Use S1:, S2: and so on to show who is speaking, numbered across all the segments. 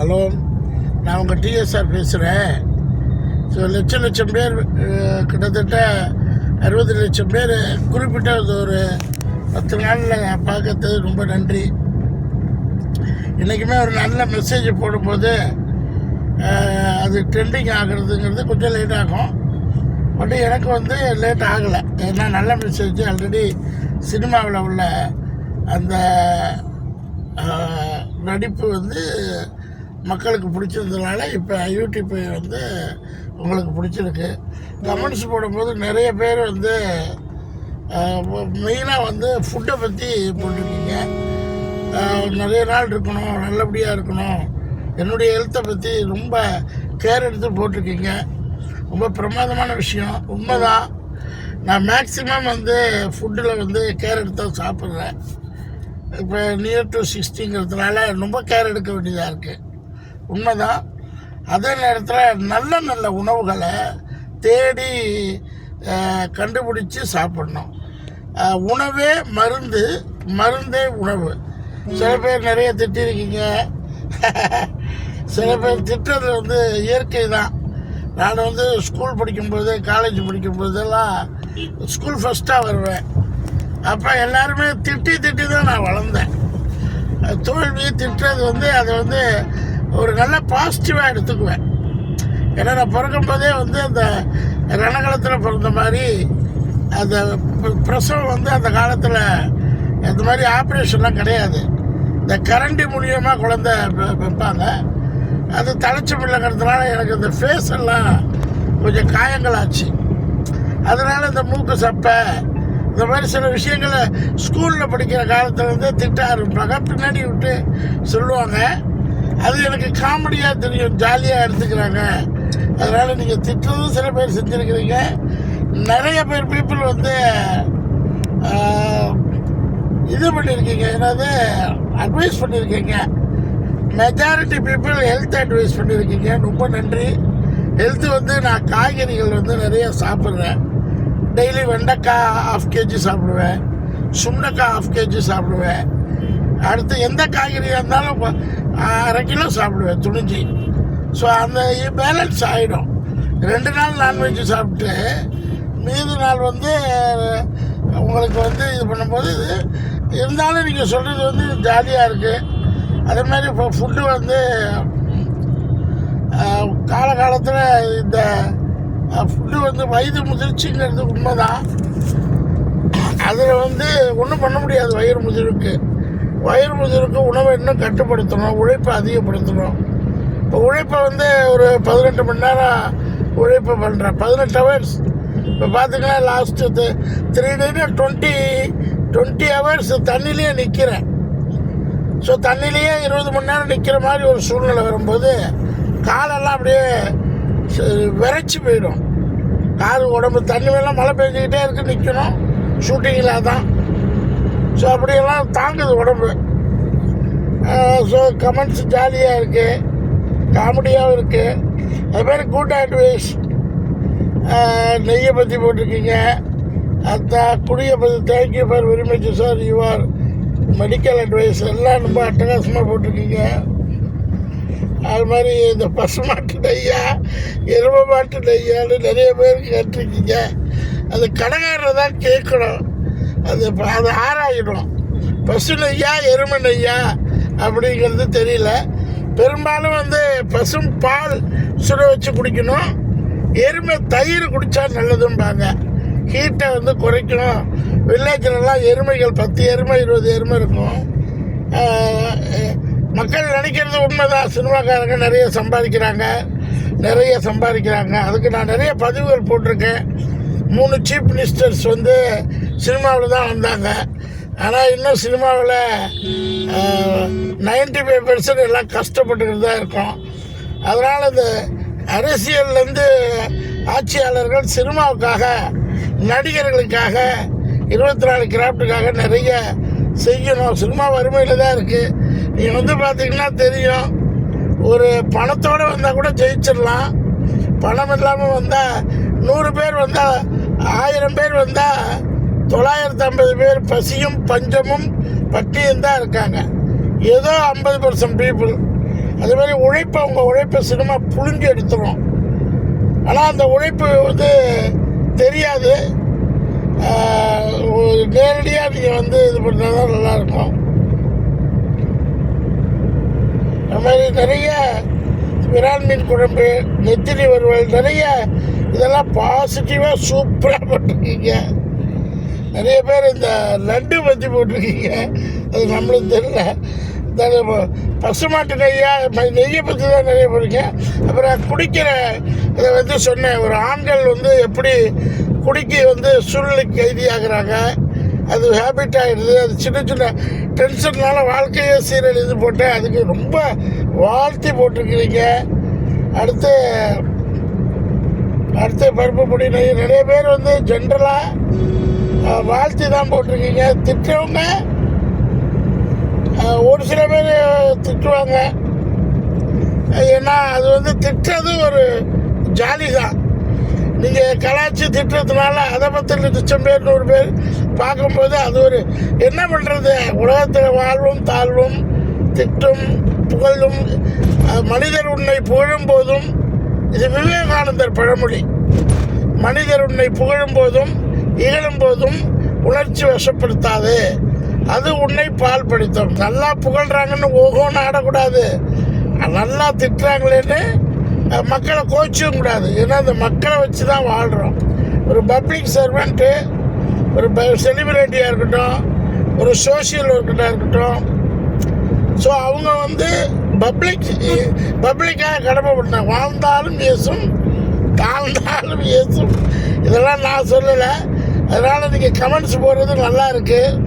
S1: Hello நான் உங்கள் TSR பேசுகிறேன் ஸோ லட்சம் லட்சம் பேர் கிட்டத்தட்ட அறுபது லட்சம் பேர் குறிப்பிட்ட அது ஒரு பத்து நாளில் பார்க்கறது ரொம்ப நன்றி. இன்றைக்குமே ஒரு நல்ல மெசேஜ் போடும்போது அது ட்ரெண்டிங் ஆகிறதுங்கிறது கொஞ்சம் லேட் ஆகும். பட் எனக்கு வந்து லேட் ஆகலை. ஏன்னா நல்ல மெசேஜ் ஆல்ரெடி சினிமாவில் உள்ள அந்த நடிப்பு வந்து மக்களுக்கு பிடிச்சிருந்ததுனால இப்போ யூடியூப் வந்து உங்களுக்கு பிடிச்சிருக்கு. கமெண்ட்ஸ் போடும்போது நிறைய பேர் வந்து மெயினாக வந்து ஃபுட்டை பற்றி போட்டிருக்கீங்க. நிறைய நாள் இருக்கணும் நல்லபடியாக இருக்கணும். என்னுடைய ஹெல்த்தை பற்றி ரொம்ப கேர் எடுத்து போட்டிருக்கீங்க. ரொம்ப பிரமாதமான விஷயம். உண்மைதான். நான் மேக்ஸிமம் வந்து ஃபுட்டில் வந்து கேர் எடுத்து சாப்பிட்றேன். இப்போ நியர் டு சிக்ஸ்டிங்கிறதுனால ரொம்ப கேர் எடுக்க வேண்டியதாக இருக்குது உண்மைதான். அதே நேரத்தில் நல்ல நல்ல உணவுகளை தேடி கண்டுபிடிச்சி சாப்பிடணும். உணவே மருந்து மருந்தே உணவு. சில பேர் நிறைய திட்டிருக்கீங்க. சில பேர் திட்டுறது வந்து இயற்கை தான். நான் வந்து ஸ்கூல் படிக்கும்போது காலேஜ் படிக்கும்போதெல்லாம் ஸ்கூல் ஃபஸ்ட்டாக வருவேன். அப்போ எல்லாருமே திட்டி திட்டி தான் நான் வளர்ந்தேன். தோல்வி திட்டுறது வந்து அதை வந்து ஒரு நல்ல பாசிட்டிவாக எடுத்துக்குவேன். ஏன்னா நான் பிறக்கும் போதே வந்து அந்த ரணகாலத்தில் பிறந்த மாதிரி அந்த பிரசவம் வந்து அந்த காலத்தில் இந்த மாதிரி ஆப்ரேஷன்லாம் கிடையாது. இந்த கரண்டி மூலியமாக குழந்த வைப்பாங்க அது தலைச்சி பிள்ளைங்கிறதுனால எனக்கு இந்த ஃபேஸ் எல்லாம் கொஞ்சம் காயங்கள் ஆச்சு அதனால இந்த மூக்கு சப்பை இந்த மாதிரி சில விஷயங்களை ஸ்கூலில் படிக்கிற காலத்தில் வந்து திட்ட ஆரம்பிப்பாங்க பின்னாடி விட்டு சொல்லுவாங்க. அது எனக்கு காமெடியாக தெரியும் ஜாலியாக எடுத்துக்கிறாங்க. அதனால் நீங்கள் திட்டுறதும் சில பேர் செஞ்சுருக்கிறீங்க. நிறைய பேர் பீப்புள் வந்து இது பண்ணியிருக்கீங்க என்னது? அட்வைஸ் பண்ணியிருக்கீங்க மெஜாரிட்டி பீப்புள் ஹெல்த் அட்வைஸ் பண்ணியிருக்கீங்க ரொம்ப நன்றி. ஹெல்த்து வந்து நான் காய்கறிகள் வந்து நிறைய சாப்பிட்றேன். டெய்லி வெண்டைக்காய் ஆஃப் கேஜி சாப்பிடுவேன். சுண்டைக்காய் ஆஃப் கேஜி சாப்பிடுவேன். அடுத்து எந்த காய்கறியாக இருந்தாலும் அரை கிலோ சாப்பிடுவேன் துணிஞ்சு. ஸோ அந்த பேலன்ஸ் ஆகிடும் ரெண்டு நாள் நான்வெஜ் சாப்பிட்டு மீதி நாள் வந்து உங்களுக்கு வந்து இது பண்ணும்போது இது இருந்தாலும் நீங்கள் சொல்கிறது வந்து ஜாலியாக இருக்குது அதே மாதிரி இப்போ ஃபுட்டு வந்து காலகாலத்தில் இந்த ஃபுட்டு வந்து வயிறு முதிர்ச்சிங்கிறது உண்மைதான். அதில் வந்து ஒன்றும் பண்ண முடியாது வயிறு முதிர்வுக்கு. வயிறு முதிர்வுக்கு உணவை இன்னும் கட்டுப்படுத்தணும் உழைப்பை அதிகப்படுத்தணும். இப்போ உழைப்பை வந்து ஒரு பதினெட்டு மணி நேரம் உழைப்பு பண்ணுறேன் பதினெட்டு ஹவர்ஸ் இப்போ பார்த்தீங்கன்னா லாஸ்ட்டு த்ரீ டேனா டுவெண்ட்டி டுவெண்ட்டி ஹவர்ஸ் தண்ணிலேயே நிற்கிறேன் ஸோ தண்ணிலேயே இருபது மணி நேரம் நிற்கிற மாதிரி ஒரு சூழ்நிலை வரும்போது காலெல்லாம் அப்படியே விரைச்சி போயிடும். கால் உடம்பு தண்ணி மேலாம் மழை பெஞ்சிக்கிட்டே இருக்கு நிற்கணும் ஷூட்டிங்கில் தான். ஸோ அப்படியெல்லாம் தாங்குது உடம்பு. ஸோ கமெண்ட்ஸ் ஜாலியாக இருக்குது காமெடியாகவும் இருக்குது அது மாதிரி குட் அட்வைஸ் நெய்யை பற்றி போட்டிருக்கீங்க. அத்தா குடியை பற்றி thank you for very much sir you are medical advice எல்லாம் ரொம்ப அட்டகாசமாக போட்டிருக்கீங்க. அது மாதிரி இந்த பசுமாட்டு நெய்யா எருமை மாட்டு நெய்யான்னு நிறைய பேர் கேட்டிருக்கீங்க. அது கடைக்காரரை தான் கேட்கணும். அது அதை ஆராயிடும் பசு நெய்யா எருமை நெய்யா அப்படிங்கிறது தெரியல. பெரும்பாலும் வந்து பசும் பால் சுட வச்சு குடிக்கணும். எருமை தயிர் குடித்தா நல்லதும்பாங்க. ஹீட்டை வந்து குறைக்கணும். வில்லேஜ்லலாம் எருமைகள் பத்து எருமை இருபது எருமை இருக்கும். மக்கள் நினைக்கிறது உண்மைதான். சினிமாக்காரங்க நிறைய சம்பாதிக்கிறாங்க. நிறைய சம்பாதிக்கிறாங்க. அதுக்கு நான் நிறைய பதிவுகள் போட்டிருக்கேன். மூணு சீஃப் மினிஸ்டர்ஸ் வந்து சினிமாவில் தான் வந்தாங்க. ஆனால் இன்னும் சினிமாவில் நைன்டி ஃபைவ் பர்சன்ட் எல்லாம் கஷ்டப்பட்டுக்கிட்டு தான் இருக்கோம். அதனால் இந்த அரசியல்லேருந்து ஆட்சியாளர்கள் சினிமாவுக்காக நடிகர்களுக்காக இருபத்தி நாலு கிராஃப்ட்டுக்காக நிறைய செய்யணும். சினிமா வறுமையில் தான் இருக்குது நீங்கள் வந்து பார்த்தீங்கன்னா தெரியும் ஒரு பணத்தோடு வந்தால் கூட ஜெயிச்சிடலாம். பணம் இல்லாமல் வந்தால் நூறு பேர் வந்தால் ஆயிரம் பேர் வந்தால் தொள்ளாயிரத்தி ஐம்பது பேர் பசியும் பஞ்சமும் பட்டியும் தான் இருக்காங்க. ஏதோ ஐம்பது பர்சன்ட் பீப்புள் அதே மாதிரி உழைப்பை அவங்க உழைப்பை சினிமா புழிஞ்சு எடுத்துரும். ஆனால் அந்த உழைப்பு வந்து தெரியாது. நேரடியாக நீங்கள் வந்து இது பண்ணால் தான் நல்லாயிருக்கும். அது மாதிரி நிறைய விரால் மீன் குழம்பு நெத்திலி வறுவல் நிறைய இதெல்லாம் பாசிட்டிவாக சூப்பராக போட்டிருக்கீங்க நிறைய பேர் இந்த லட்டு பற்றி போட்டிருக்கீங்க. அது நம்மளுக்கு தெரியல. பசுமாட்டு நெய்யா ம- நெய்யை பற்றி தான் நிறைய போயிருக்கேன் அப்புறம் குடிக்கிற இதை வந்து சொன்னேன். ஒரு ஆண்கள் வந்து எப்படி குடிக்க வந்து சூழ்நிலைக்கு கைதியாகிறாங்க. அது ஹேபிட் ஆகிடுது அது சின்ன சின்ன டென்ஷன்னால வாழ்க்கையே சீரழிது போட்டேன் அதுக்கு ரொம்ப வாழ்த்தி போட்டிருக்கிறீங்க. அடுத்து அடுத்து பருப்பு பொடி நெய். நிறைய பேர் வந்து ஜென்ரலாக வாழ்த்தி தான் போட்டிருக்கீங்க. திட்டவங்க ஒரு சில பேர் திட்டுவாங்க. ஏன்னா அது வந்து திட்டுறது ஒரு ஜாலி தான். நீங்கள் கலாச்சி திட்டுறதுனால அதை பற்றி லட்சம் பேர் நூறு பேர் பார்க்கும்போது அது ஒரு என்ன பண்ணுறது உலகத்தில் வாழ்வும் தாழ்வும் திட்டும் புகழும் மனிதர் உன்னை புகழும் போதும். இது விவேகானந்தர் பழமொழி. மனிதர் உன்னை புகழும் போதும். இகழும் போதும் உணர்ச்சி வசப்படுத்தாது. அது உன்னை பால் படித்தோம். நல்லா புகழ்றாங்கன்னு ஓகோன்னு ஆடக்கூடாது. நல்லா திட்டுறாங்களேன்னு மக்களை கோச்சும் கூடாது. ஏன்னா அந்த மக்களை வச்சு தான் வாழ்கிறோம் ஒரு பப்ளிக் சர்வெண்ட்டு ஒரு செலிபிரிட்டியாக இருக்கட்டும் ஒரு சோஷியல் ஒர்க்கராக இருக்கட்டும். ஸோ அவங்க வந்து பப்ளிக் பப்ளிக்காக கடமைப்பட்டாங்க வாழ்ந்தாலும் இயேசும் தாழ்ந்தாலும் இயேசும். இதெல்லாம் நான் சொல்லலை. அதனால் நீங்கள் கமெண்ட்ஸ் போடுறது நல்லா இருக்குது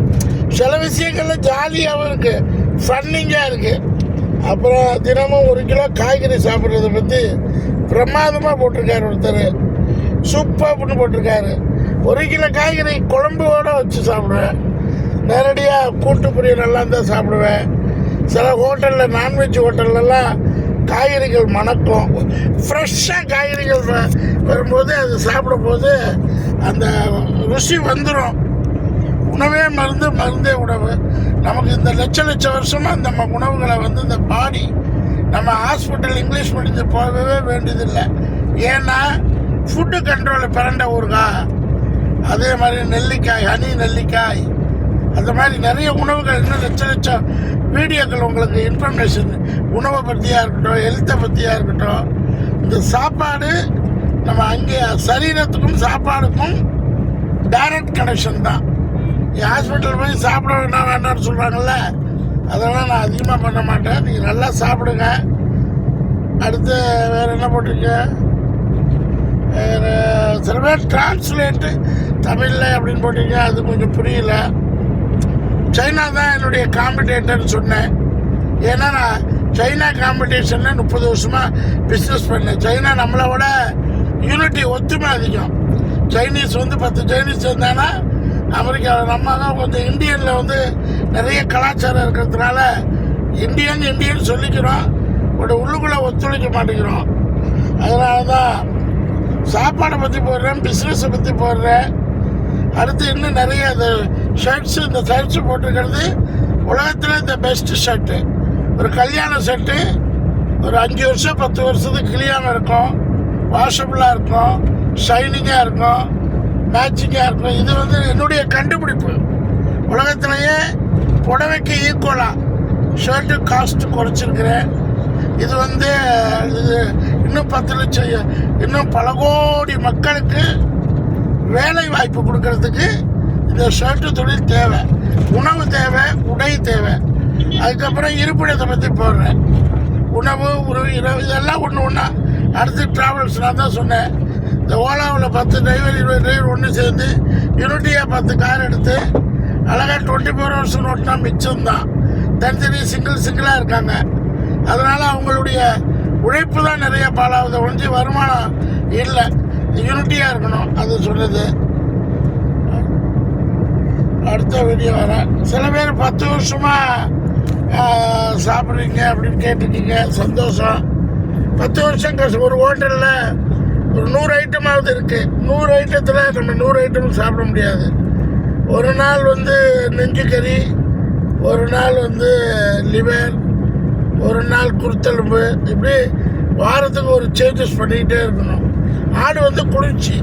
S1: சில விஷயங்களில் ஜாலியாகவும் இருக்குது ஃபன்னிங்காக இருக்குது அப்புறம் தினமும் ஒரு கிலோ காய்கறி சாப்பிட்றத பற்றி பிரமாதமாக போட்டிருக்காரு ஒருத்தர். சூப்பர்னு போட்டிருக்காரு. ஒரு கிலோ காய்கறி குழம்போட வச்சு சாப்பிடுவேன். நேரடியாக கூட்டு பொரியல் நல்லா இருந்தால் சாப்பிடுவேன். சில ஹோட்டலில் நான்வெஜ் ஹோட்டல்லலாம் காய்கறிகள் மணக்கும். ஃப்ரெஷ்ஷாக காய்கறிகள் வ- வரும்போது அது சாப்பிடும்போது அந்த ருசி வந்துடும் உணவே மருந்து மருந்தே உணவு. நமக்கு இந்த லட்ச லட்ச வருஷமாக நம்ம உணவுகளை வந்து இந்த பாடி நம்ம ஹாஸ்பிட்டல் இங்கிலீஷ் படித்து போகவே வேண்டியதில்லை. ஏன்னா ஃபுட்டு கண்ட்ரோலில் பிறண்ட ஊருகா அதே மாதிரி நெல்லிக்காய் ஹனி நெல்லிக்காய் அந்த மாதிரி நிறைய உணவுகள் இன்னும் லட்ச லட்சம் வீடியோக்கள் உங்களுக்கு இன்ஃபர்மேஷன் உணவை பற்றியாக இருக்கட்டும் ஹெல்த்தை பற்றியாக இருக்கட்டும் இந்த சாப்பாடு நம்ம அங்கே சரீரத்துக்கும் சாப்பாடுக்கும் டைரக்ட் கனெக்ஷன் தான். ஹாஸ்பிட்டல் போய் சாப்பிட வேண்டாம் வேண்டாம்னு சொல்கிறாங்கல்ல அதெல்லாம் நான் அதிகமாக பண்ண மாட்டேன். நீங்கள் நல்லா சாப்பிடுங்க. அடுத்து வேறு என்ன போட்டிருக்கு? வேறு சில பேர் டிரான்ஸ்லேட்டு தமிழில் அப்படின்னு போட்டிருக்க அது கொஞ்சம் புரியல. சைனா தான் என்னுடைய காம்படேட்டர்னு சொன்னேன். ஏன்னா நான் சைனா காம்படிஷனில் முப்பது வருஷமாக பிஸ்னஸ் பண்ணேன். சைனா நம்மளை விட யூனிட்டி ஒத்துமை அதிகம். சைனீஸ் வந்து பத்து சைனீஸ் இருந்தாங்கன்னா அமெரிக்காவில் நம்ம தான் கொஞ்சம் இந்தியனில் வந்து நிறைய கலாச்சாரம் இருக்கிறதுனால இந்தியன் இந்தியன் சொல்லிக்கிறோம். பட் உள்ளுக்குள்ளே ஒத்துழைக்க மாட்டேங்கிறோம். அதனால தான் சாப்பாடை பற்றி போடுறேன் பிஸ்னஸை பற்றி போடுறேன். அடுத்து இன்னும் நிறைய இந்த ஷர்ட்ஸு இந்த ஷர்ட்ஸு போட்டிருக்கிறது. உலகத்தில் இந்த பெஸ்ட் ஷர்ட்டு ஒரு கல்யாண ஷர்ட்டு ஒரு அஞ்சு வருஷம் பத்து வருஷத்துக்கு கிளியாமல் இருக்கும். வாஷபிளாக இருக்கும். ஷைனிங்காக இருக்கும். மேட்சிங்காக இருக்கும். இது வந்து என்னுடைய கண்டுபிடிப்பு. உலகத்திலேயே புடவைக்கு ஈக்குவலாக ஷர்ட்டு காஸ்ட் குறைச்சிருக்கிறேன். இது வந்து இது இன்னும் பத்து லட்சம் இன்னும் பல கோடி மக்களுக்கு வேலை வாய்ப்பு கொடுக்கறதுக்கு இந்த ஷர்ட்டு தொழில் தேவை. உணவு தேவை உடை தேவை. அதுக்கப்புறம் இருப்பிடத்தை பற்றி போடுறேன். உணவு ஒரு இரவு இதெல்லாம் ஒன்று ஒன்றா அடுத்து ட்ராவல்ஸ் நான் தான் சொன்னேன். இந்த ஓலாவில் பத்து டிரைவர் இருபது டிரைவர் ஒன்று சேர்ந்து யூனிட்டியாக பத்து கார் எடுத்து அழகாக டுவெண்ட்டி ஃபோர் ஹவர்ஸ் ஓட்டினா மிச்சம் தான் தனித்தனி சிங்கிள் சிங்கிளாக இருக்காங்க. அதனால் அவங்களுடைய உழைப்பு தான் நிறைய பாலாகுது ஒழிஞ்சு வருமானம் இல்லை. யூனிட்டியாக இருக்கணும் அது சொல்லுது அடுத்த வீடியோ வரேன் சில பேர் பத்து வருஷமாக சாப்பிட்றீங்க அப்படின்னு கேட்டிருக்கீங்க. சந்தோஷம். பத்து வருஷம் கஷ்டம் ஒரு ஹோட்டலில் ஒரு நூறு ஐட்டமாவது இருக்குது நூறு ஐட்டத்தில் நம்ம நூறு ஐட்டம் சாப்பிட முடியாது. ஒரு நாள் வந்து நெஞ்சு கறி ஒரு நாள் வந்து லிவர் ஒரு நாள் குருத்தெலும்பு. இப்படி வாரத்துக்கு ஒரு சேஞ்சஸ் பண்ணிக்கிட்டே இருக்கணும். ஆடு வந்து குளிர்ச்சி.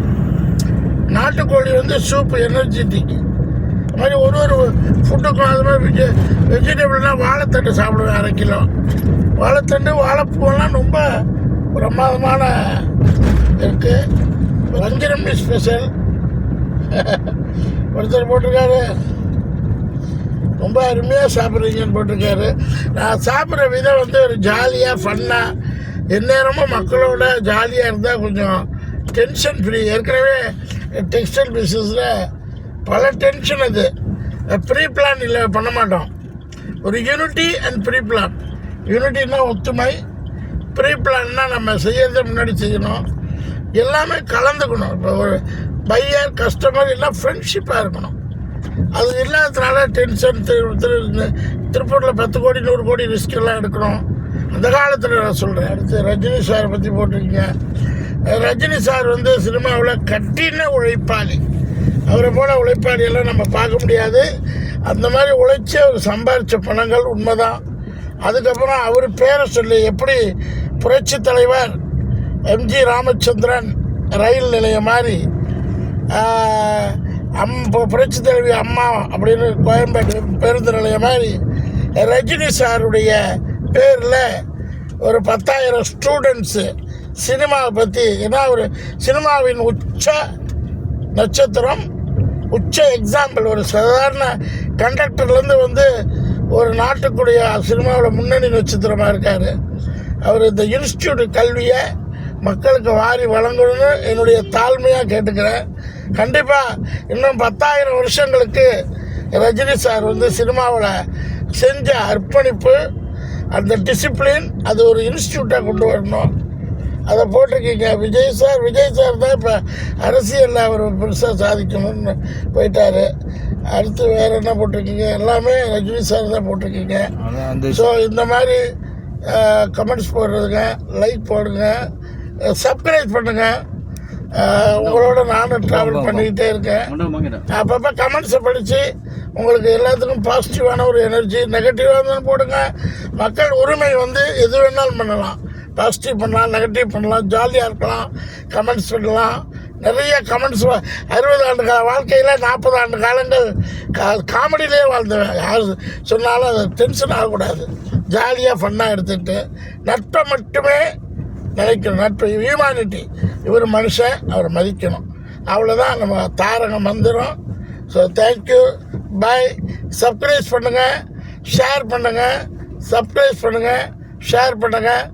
S1: நாட்டுக்கோழி வந்து சூப்பு எனர்ஜெட்டிக் அது மாதிரி ஒரு ஒரு ஃபுட்டுக்கும் அது மாதிரி வெஜி வெஜிடபிள்னால் வாழைத்தண்டு சாப்பிடுவேன் அரை கிலோ. வாழைத்தண்டு வாழைப்பூவெல்லாம் ரொம்ப பிரமாதமான இருக்குது வஞ்சிரமி ஸ்பெஷல் ஒருத்தர் போட்டிருக்காரு. ரொம்ப அருமையாக சாப்பிட்றீங்கன்னு போட்டிருக்காரு. நான் சாப்பிட்ற விதம் வந்து ஒரு ஜாலியாக ஃபன்னாக எந்நேரமும் மக்களோட ஜாலியாக இருந்தால் கொஞ்சம் டென்ஷன் ஃப்ரீ ஏற்கனவே டெக்ஸ்டைல் பிஸ்னஸில் பல டென்ஷன் அது. ப்ரீ பிளான் இல்லை பண்ண மாட்டோம். ஒரு யூனிட்டி அண்ட் ப்ரீ பிளான் யூனிட்டின்னா ஒத்துமை. ப்ரீ பிளான்னா நம்ம செய்யறதை முன்னாடி செய்யணும். எல்லாமே கலந்துக்கணும். இப்போ ஒரு பையர் கஸ்டமர் எல்லாம் ஃப்ரெண்ட்ஷிப்பாக இருக்கணும். அது இல்லாததுனால டென்ஷன் திரு திரு திருப்பூரில் பத்து கோடி நூறு கோடி ரிஸ்க் எல்லாம் எடுக்கணும். அந்த காலத்தில் நான் சொல்கிறேன் அடுத்து ரஜினி சாரை பற்றி போட்டிருக்கீங்க. ரஜினி சார் வந்து சினிமாவில் கட்டின உழைப்பாளி. அவரை போல உழைப்பாளியெல்லாம் நம்ம பார்க்க முடியாது. அந்த மாதிரி உழைச்சி அவர் சம்பாரித்த பணங்கள் உண்மைதான். அதுக்கப்புறம் அவர் பேரை சொல்லி எப்படி புரட்சி தலைவர் எம்ஜி ராமச்சந்திரன் ரயில் நிலையம் மாதிரி அம் இப்போ புரட்சி தலைவி அம்மா அப்படின்னு கோயம்பேடு பேருந்து நிலையம் மாதிரி ரஜினி சாருடைய பேரில் ஒரு பத்தாயிரம் ஸ்டூடெண்ட்ஸு சினிமாவை பற்றி ஏன்னா ஒரு சினிமாவின் உச்ச நட்சத்திரம் உச்ச எக்ஸாம்பிள் ஒரு சாதாரண கண்டக்டர்லேருந்து வந்து ஒரு நாட்டுக்குடைய சினிமாவில் முன்னணி நட்சத்திரமாக இருக்கார். அவர் இந்த இன்ஸ்டியூட் கல்வியை மக்களுக்கு வாரி வழங்கணும்னு என்னுடைய தாழ்மையாக கேட்டுக்கிறேன். கண்டிப்பாக இன்னும் பத்தாயிரம் வருஷங்களுக்கு ரஜினி சார் வந்து சினிமாவில் செஞ்ச அர்ப்பணிப்பு அந்த டிசிப்ளின் அது ஒரு இன்ஸ்டியூட்டாக கொண்டு வரணும். அதை போட்டிருக்கீங்க. விஜய் சார் விஜய் சார் தான் இப்போ அரசியலில் அவர் பெருசாக சாதிக்கணும்னு போயிட்டாரு. அடுத்து வேறு என்ன போட்டிருக்கீங்க? எல்லாமே ரஜினி சார் தான் போட்டிருக்கீங்க. ஸோ இந்த மாதிரி கமெண்ட்ஸ் போடுறதுங்க லைக் போடுங்க சப்ஸ்கிரைப் பண்ணுங்க. உங்களோட நானும் ட்ராவல் பண்ணிக்கிட்டே இருக்கேன். அப்பப்போ கமெண்ட்ஸை படித்து உங்களுக்கு எல்லாத்துக்கும் பாசிட்டிவான ஒரு எனர்ஜி நெகட்டிவாக இருந்தாலும் போடுங்க. மக்கள் உரிமை வந்து எது வேணாலும் பண்ணலாம். பாசிட்டிவ் பண்ணலாம் நெகட்டிவ் பண்ணலாம் ஜாலியாக இருக்கலாம் கமெண்ட்ஸ் பண்ணலாம் நிறைய கமெண்ட்ஸ் அறுபது ஆண்டு கால வாழ்க்கையில் நாற்பது ஆண்டு காலங்கள் கா காமெடியிலே வாழ்ந்தவன். யார் சொன்னாலும் அது டென்ஷன் ஆகக்கூடாது. ஜாலியாக ஃபன்னாக எடுத்துகிட்டு நட்பை மட்டுமே நினைக்கணும். நட்பு ஹியூமானிட்டி இவர் மனுஷன் அவரை மதிக்கணும். அவ்வளோதான் நம்ம தாரக மந்திரம். So thank you bye subscribe பண்ணுங்கள் ஷேர் பண்ணுங்கள் சப்ஸ்கிரைப் பண்ணுங்கள் ஷேர் பண்ணுங்கள்